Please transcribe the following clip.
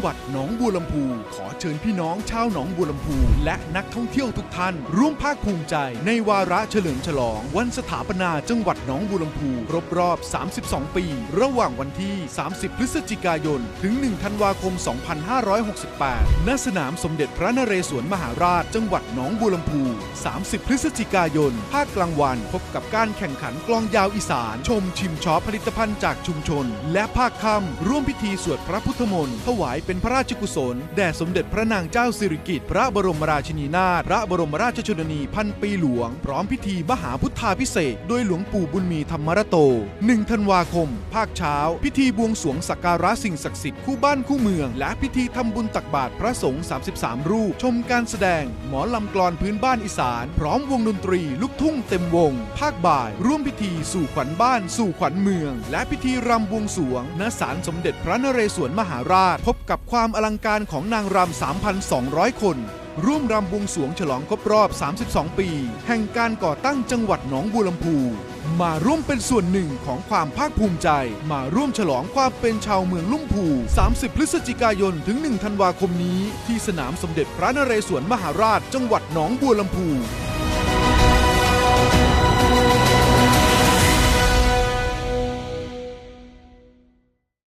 งหวัดหนองบัวลำพู ขอเชิญพี่น้องชาวหนองบัวลำพู และนักท่องเที่ยวทุกท่าน ร่วมภาคภูมิใจ ในวาระเฉลิมฉลอง วันสถาปนาจังหวัดหนองบัวลำพูครบรอบ 32 ปี ระหว่างวันที่ 30 พฤศจิกายน ถึง 1 ธันวาคม 2568 ณ สนามสมเด็จพระนเรศวรมหาราช จังหวัดหนองบัวลำพู 30 พฤศจิกายน ภาคกลางวัน พบกับการแข่งขันกลองยาวอีสาน ชมชิมช็อปผลิตภัณฑ์จากชุมชน และภาคค่ำร่วมพิธีสวดพระพุทธมนต์ถวายเป็นพระราชกุศล แด่สมเด็จพระนางเจ้าสิริกิติ์พระบรมราชินีนาถพระบรมราชชนนีพันปีหลวง พร้อมพิธีมหาพุทธาพิเศษโดยหลวงปู่บุญมีธรรมรโต 1 ธันวาคม ภาคเช้า พิธีบวงสรวงสักการะสิ่งศักดิ์สิทธิ์คู่บ้านคู่เมือง และพิธีทำบุญตักบาตรพระสงฆ์33 รูป ชมการแสดง หมอลำกลอนพื้นบ้านอีสาน พร้อมวงดนตรี ลูกทุ่งเต็มวง ภาคบ่าย ร่วมพิธีสู่ขวัญบ้านสู่ขวัญเมือง และพิธีรำบวงสรวงณศาลสมเด็จพระนเรศวรมหาราช พบกับความอลังการของนางรำ 3,200 คน ร่วมรำบวงสวงฉลองครบรอบ 32 ปี แห่งการก่อตั้งจังหวัดหนองบัวลำพู มาร่วมเป็นส่วนหนึ่งของความภาคภูมิใจ มาร่วมฉลองความเป็นชาวเมืองลุ่มพู 30 พฤศจิกายนถึง 1 ธันวาคมนี้ ที่สนามสมเด็จพระนเรศวรมหาราชจังหวัดหนองบัวลำพู